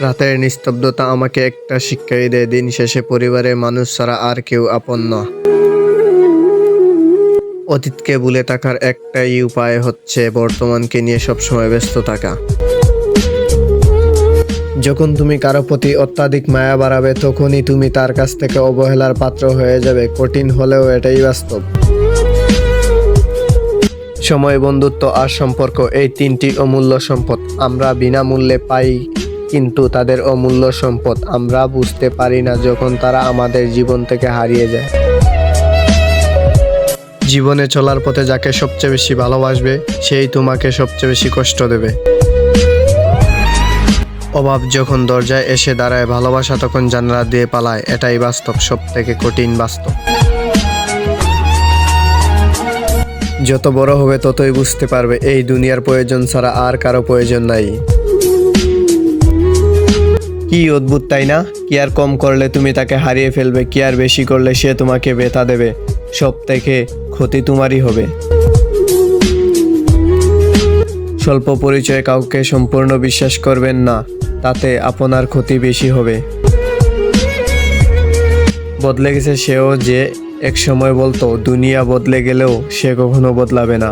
রাতের নিস্তব্ধতা আমাকে একটা শিক্ষাই দেয়, দিন শেষে পরিবারের মানুষ ছাড়া আর কেউ আপন না। অতীতকে ভুলে থাকার একটাই উপায় হচ্ছে বর্তমানকে নিয়ে সবসময় ব্যস্ত থাকা। যখন তুমি কারও প্রতি অত্যাধিক মায়া বাড়াবে, তখনই তুমি তার কাছ থেকে অবহেলার পাত্র হয়ে যাবে। কঠিন হলেও এটাই বাস্তব। সময় বন্ধুত্ব আর সম্পর্ক এই তিনটি অমূল্য সম্পদ। আমরা বিনামূল্যে পাই, কিন্তু তাদের অমূল্য সম্পদ আমরা বুঝতে পারি না যখন তারা আমাদের জীবন থেকে হারিয়ে যায়। জীবনে চলার পথে যাকে সবচেয়ে বেশি ভালোবাসবে, সেই তোমাকে সবচেয়ে বেশি কষ্ট দেবে। অভাব যখন দরজায় এসে দাঁড়ায় ভালোবাসা তখন জানলা দিয়ে পালায়, এটাই বাস্তব সব থেকে কঠিন বাস্তব। যত বড় হবে ততই বুঝতে পারবে, এই দুনিয়ার প্রয়োজন ছাড়া আর কারও প্রয়োজন নাই। কি অদ্ভুত, তাই না? কি আর কম করলে তুমি তাকে হারিয়ে ফেলবে, কি আর বেশি করলে সে তোমাকে ব্যথা দেবে, সব থেকে ক্ষতি তোমারই হবে। স্বল্প পরিচয়ে কাউকে সম্পূর্ণ বিশ্বাস করবেন না, তাতে আপনার ক্ষতি বেশি হবে। বদলে গেছে সেও যে এক সময় বলতো দুনিয়া বদলে গেলেও সে কখনো বদলাবে না।